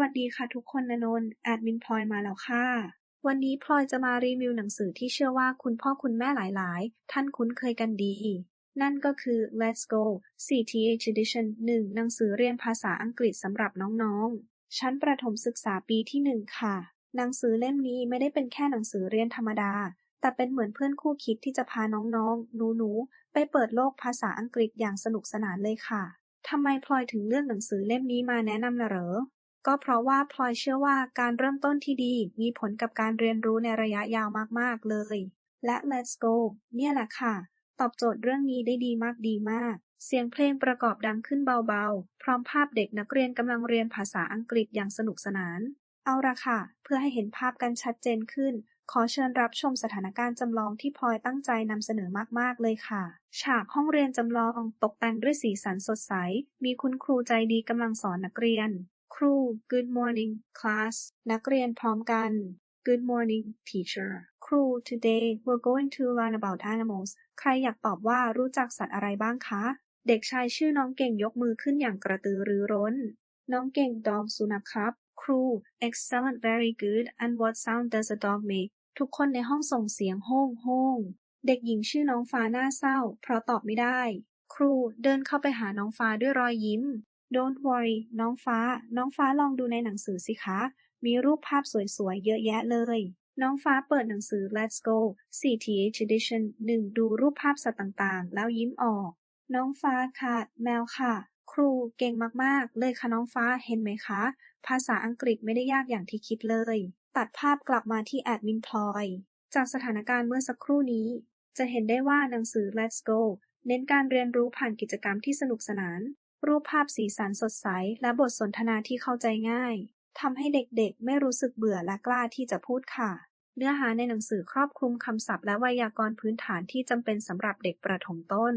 วัสดีค่ะทุกคนนนนท์แอดมินพลอยมาแล้วค่ะ วันนี้พลอยจะมารีวิวหนังสือที่เชื่อว่าคุณพ่อคุณแม่หลายๆ ท่านคุ้นเคยกันดี นั่นก็คือ Let's Go CTH Edition 1 หนังสือเรียนภาษาอังกฤษสำหรับน้องๆ ชั้นประถมศึกษาปีที่ 1 ค่ะ หนังสือเล่มนี้ไม่ได้เป็นแค่หนังสือเรียนธรรมดา แต่เป็นเหมือนเพื่อนคู่คิดที่จะพาน้องๆ หนูๆ ไปเปิดโลกภาษาอังกฤษอย่างสนุกสนานเลยค่ะทำไมพลอยถึงเลือกหนังสือเล่มนี้มาแนะนำนะเหรอ ก็เพราะว่าพลอยเชื่อว่าการเริ่มต้นที่ดีมีผลกับการเรียนรู้ในระยะยาวมากๆเลย และ Let's Go เนี่ยแหละค่ะ ตอบโจทย์เรื่องนี้ได้ดีมากดีมาก เสียงเพลงประกอบดังขึ้นเบาๆ พร้อมภาพเด็กนักเรียนกำลังเรียนภาษาอังกฤษอย่างสนุกสนาน เอาละค่ะ เพื่อให้เห็นภาพกันชัดเจนขึ้น ขอเชิญรับชมสถานการณ์จำลองที่พลอยตั้งใจนำเสนอมากๆเลยค่ะ ฉากห้องเรียนจำลองตกแต่งด้วยสีสันสดใส มีคุณครูใจดีกำลังสอนนักเรียน ครู Good morning class นักเรียนพร้อมกัน Good morning teacher ครู Today we're going to learn about animals ใครอยากตอบว่ารู้จักสัตว์อะไรบ้างคะ เด็กชายชื่อน้องเก่งยกมือขึ้นอย่างกระตือรือร้น น้องเก่งดองสุนัขครับ ครู excellent very good and what sound does a dog make ทุกคนในห้องส่งเสียงโฮ่งโฮ่งเด็กหญิงชื่อน้องฟ้าหน้าเศร้า เพราะตอบไม่ได้ ครูเดินเข้าไปหาน้องฟ้าด้วยรอยยิ้ม Don't worry น้องฟ้า น้องฟ้าลองดูในหนังสือสิคะ มีรูปภาพสวยๆ เยอะแยะเลย น้องฟ้าเปิดหนังสือ Let's Go CTH Edition 1 ดูรูปภาพสัตว์ต่างๆ แล้วยิ้มออก น้องฟ้าค่ะ แมวค่ะ ครูเก่งมากๆ เลยค่ะน้องฟ้า เห็นไหมคะ ภาษาอังกฤษไม่ได้ยากอย่างที่คิดเลย ตัดภาพกลับมาที่แอดมินพลอย จากสถานการณ์เมื่อสักครู่นี้ จะเห็นได้ว่าหนังสือ Let's Go เน้นการเรียนรู้ผ่านกิจกรรมที่สนุกสนาน รูปภาพสีสันสดใส และบทสนทนาที่เข้าใจง่าย ทำให้เด็กๆ ไม่รู้สึกเบื่อและกล้าที่จะพูดค่ะ เนื้อหาในหนังสือครอบคลุมคำศัพท์และไวยากรณ์พื้นฐานที่จำเป็นสำหรับเด็กประถมต้น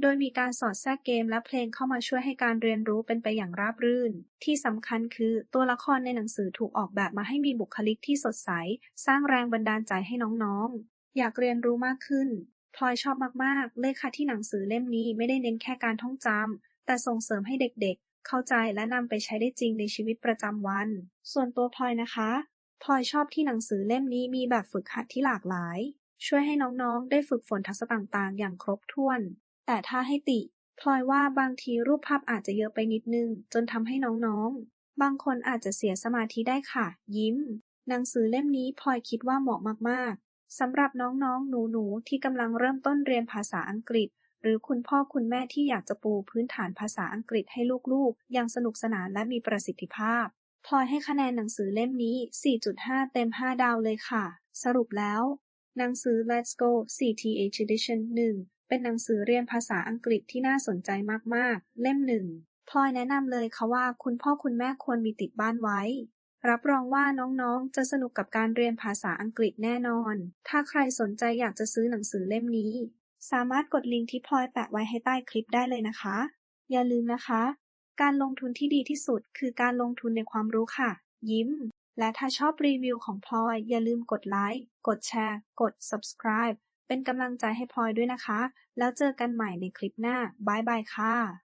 โดยมีการสอดแทรกเกมและเพลงเข้ามาช่วยให้การเรียนรู้เป็นไปอย่างราบรื่น ที่สำคัญคือตัวละครในหนังสือถูกออกแบบมาให้มีบุคลิกที่สดใส สร้างแรงบันดาลใจให้น้องๆ อยากเรียนรู้มากขึ้นพลอยชอบมาก ๆ เลยค่ะที่หนังสือเล่มนี้ไม่ได้เน้นแค่การท่องจำ แต่ส่งเสริมให้เด็กๆ เข้าใจและนำไปใช้ได้จริงในชีวิตประจำวัน ส่วนตัวพลอยนะคะพลอยชอบที่หนังสือเล่มนี้มีแบบฝึกหัดที่หลากหลาย ช่วยให้น้องๆ ได้ฝึกฝนทักษะต่างๆ อย่างครบถ้วน แต่ถ้าให้ติพลอยว่าบางทีรูปภาพอาจจะเยอะไปนิดนึง จนทำให้น้องๆ บางคนอาจจะเสียสมาธิได้ค่ะ ยิ้ม หนังสือเล่มนี้พลอยคิดว่าเหมาะมากๆสำหรับน้องๆ หนูๆ ที่กำลังเริ่มต้นเรียนภาษาอังกฤษ หรือคุณพ่อคุณแม่ที่อยากจะปูพื้นฐานภาษาอังกฤษให้ลูกๆ อย่างสนุกสนานและมีประสิทธิภาพ พลอยให้คะแนนหนังสือเล่มนี้ 4.5 เต็ม 5 ดาวเลยค่ะ สรุปแล้ว หนังสือ Let's Go CTH Edition 1 เป็นหนังสือเรียนภาษาอังกฤษที่น่าสนใจมากๆ เล่มหนึ่งพลอยแนะนำเลยค่ะว่าคุณพ่อคุณแม่ควรมีติดบ้านไว้ รับรองว่าน้องๆ จะสนุกกับการเรียนภาษาอังกฤษแน่นอน ถ้าใครสนใจอยากจะซื้อหนังสือเล่มนี้ สามารถกดลิงก์ที่พลอยแปะไว้ให้ใต้คลิปได้เลยนะคะ อย่าลืมนะคะ การลงทุนที่ดีที่สุด คือการลงทุนในความรู้ค่ะ ยิ้ม และถ้าชอบรีวิวของพลอย อย่าลืมกดไลค์ กดแชร์ กด subscribe เป็นกำลังใจให้พลอยด้วยนะคะ แล้วเจอกันใหม่ในคลิปหน้าบายบายค่ะ